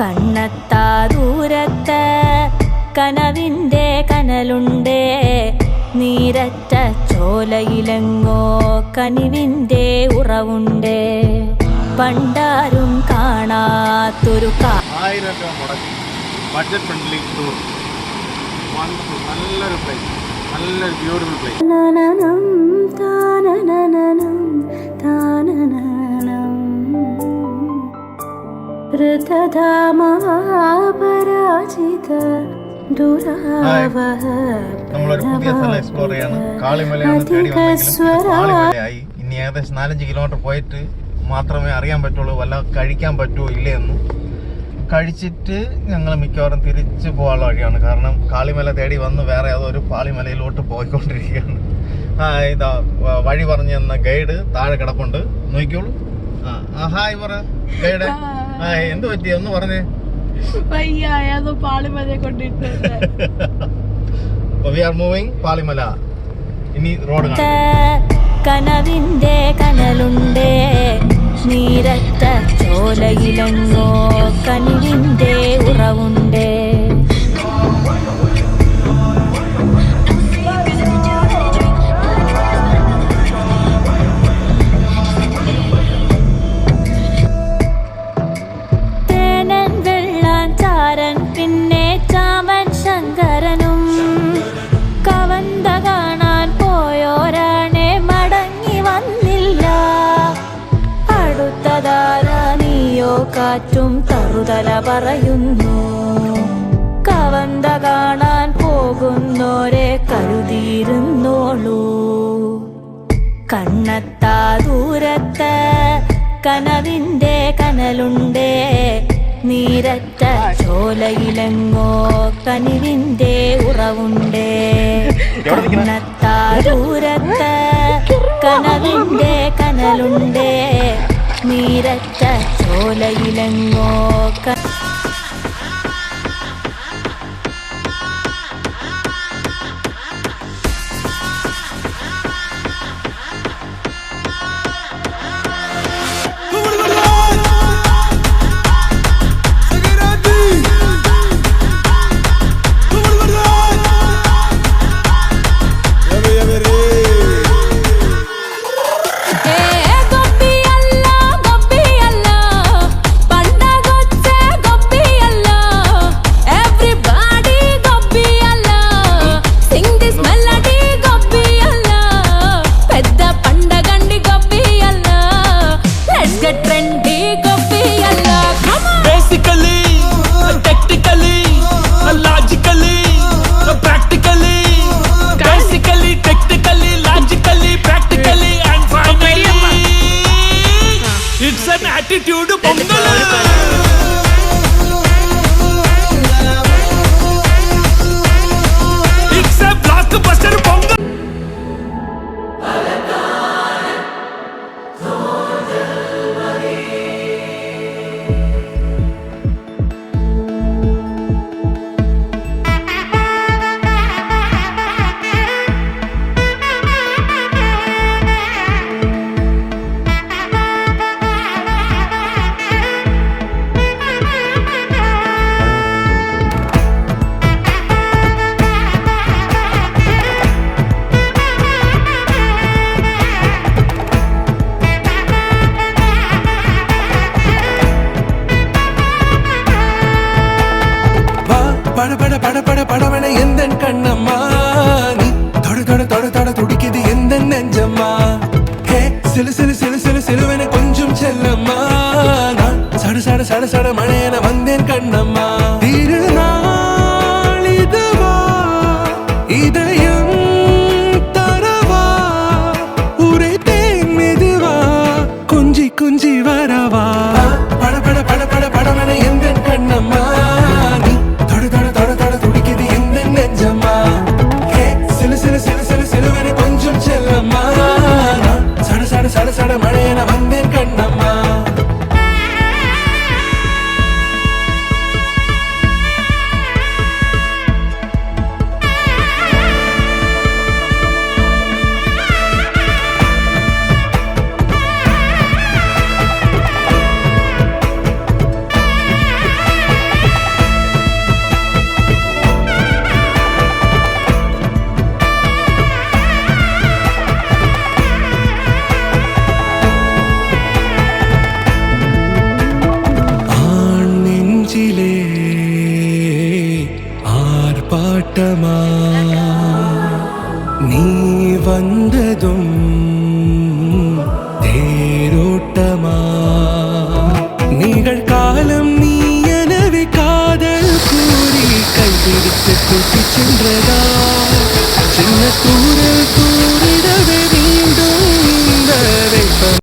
കണ്ണത്താ ദൂരത്ത് കനവിന്റെ കനലുണ്ടേ. നീരറ്റ ചോലയിലെങ്ങോ കനിവിന്റെ ഉറവുണ്ട്. പണ്ടാരും കാണാത്തൊരു ൃതധാമാപരാജിത ആയിരം രൂപ മുടക്കി. ബഡ്ജറ്റ് ഫ്രണ്ട്ലി ടൂർ വണ്ടർഫുൾ നല്ലൊരു പ്ലേസ് നല്ലൊരു ബ്യൂട്ടിഫുൾ പ്ലേസ് നനനം താനനനനം താനനനം. ഹൃദധാമപരാജിത ദുരാവഹ നമ്മളൊരു പുതിയ സ്ഥലം എക്സ്പ്ലോർ ചെയ്യാണ്. കാളിമലയാണ് തേടി വന്നെങ്കിലും കാളിമലയായി. ഇനി ഏകദേശം നാലഞ്ച് കിലോമീറ്റർ പോയിട്ട് മാത്രമേ അറിയാൻ പറ്റുള്ളൂ വല്ല കഴിക്കാൻ പറ്റുമോ ഇല്ലേ എന്ന്. കഴിച്ചിട്ട് ഞങ്ങൾ മിക്കവാറും തിരിച്ചു പോകാനുള്ള വഴിയാണ്. കാരണം കാളിമല തേടി വന്ന് വേറെ ഏതോ ഒരു പാളിമലയിലോട്ട് പോയിക്കൊണ്ടിരിക്കുകയാണ്. ആ ഇതാ വഴി പറഞ്ഞു തന്ന ഗൈഡ് താഴെ കിടപ്പുണ്ട്. നോക്കിയോളൂ ആ, ഹായ് പറ. ഗൈഡ്. ആ എന്ത് പറ്റി? ഒന്ന് പറഞ്ഞേ. പാളിമല കൊണ്ടിട്ട് വി ആർ മൂവിങ് പാളിമല. ഇനി റോഡ് കനവിന്റെ കനലുണ്ടേ നീരത്ത ചോലയിലെങ്ങോ കനിവിന്റെ തറുതല പറയുന്നു. കവന്ത കാണാൻ പോകുന്നോരെ കരുതിയിരുന്നോളൂ. കണ്ണത്താ ദൂരത്ത് കനവിന്റെ കനലുണ്ടേ. നീരറ്റ ചോലയിലെങ്ങോ കനിവിന്റെ ഉറവുണ്ടേ. കണ്ണത്താ ദൂരത്ത് കനവിന്റെ കനലുണ്ടേ. നീരറ്റ ചോലയിലെങ്ങോ பட பட பட பட படவன எந்த கண்ணம்மா? நீ தொட தொட தொட தொட துடிக்குது எந்த நெஞ்சம்மா? ஹே சிலு சிலு சிலு சிலு சிலுவன கொஞ்சம் செல்லம்மா. நான் சட சட சட சட மழையன வழக்கமா நீ வந்ததும்